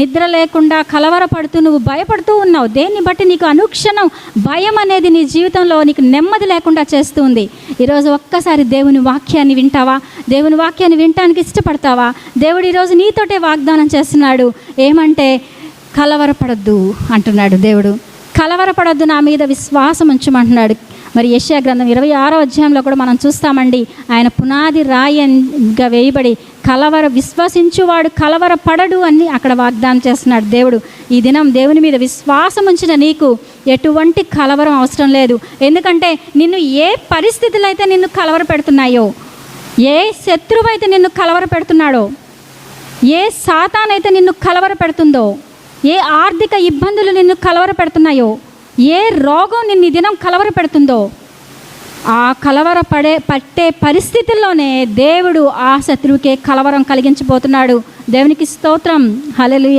నిద్ర లేకుండా కలవరపడుతూ నువ్వు భయపడుతూ ఉన్నావు. దేన్ని బట్టి నీకు అనుక్షణం భయం అనేది నీ జీవితంలో నీకు నెమ్మది లేకుండా చేస్తుంది. ఈరోజు ఒక్కసారి దేవుని వాక్యాన్ని వింటావా? దేవుని వాక్యాన్ని వినటానికి ఇష్టపడతావా? దేవుడు ఈరోజు నీతోటే వాగ్దానం చేస్తున్నాడు. ఏమంటే కలవరపడద్దు అంటున్నాడు దేవుడు. కలవరపడద్దు నా మీద విశ్వాసం ఉంచమంటున్నాడు. మరి యెషయా గ్రంథం ఇరవై ఆరో అధ్యాయంలో కూడా మనం చూస్తామండి. ఆయన పునాది రాయిగా వేయబడి కలవర విశ్వసించువాడు కలవర పడడు అని అక్కడ వాగ్దానం చేస్తున్నాడు దేవుడు. ఈ దినం దేవుని మీద విశ్వాసం ఉంచిన నీకు ఎటువంటి కలవరం అవసరం లేదు. ఎందుకంటే నిన్ను ఏ పరిస్థితులు అయితే నిన్ను కలవర పెడుతున్నాయో ఏ శత్రువు అయితే నిన్ను కలవర పెడుతున్నాడో ఏ సాతానైతే నిన్ను కలవర పెడుతుందో ఏ ఆర్థిక ఇబ్బందులు నిన్ను కలవర పెడుతున్నాయో ఏ రోగం నిన్ను ఈ దినం కలవర పెడుతుందో ఆ కలవర పడే పట్టే పరిస్థితుల్లోనే దేవుడు ఆ శత్రువుకే కలవరం కలిగించబోతున్నాడు. దేవునికి స్తోత్రం. హలలుయ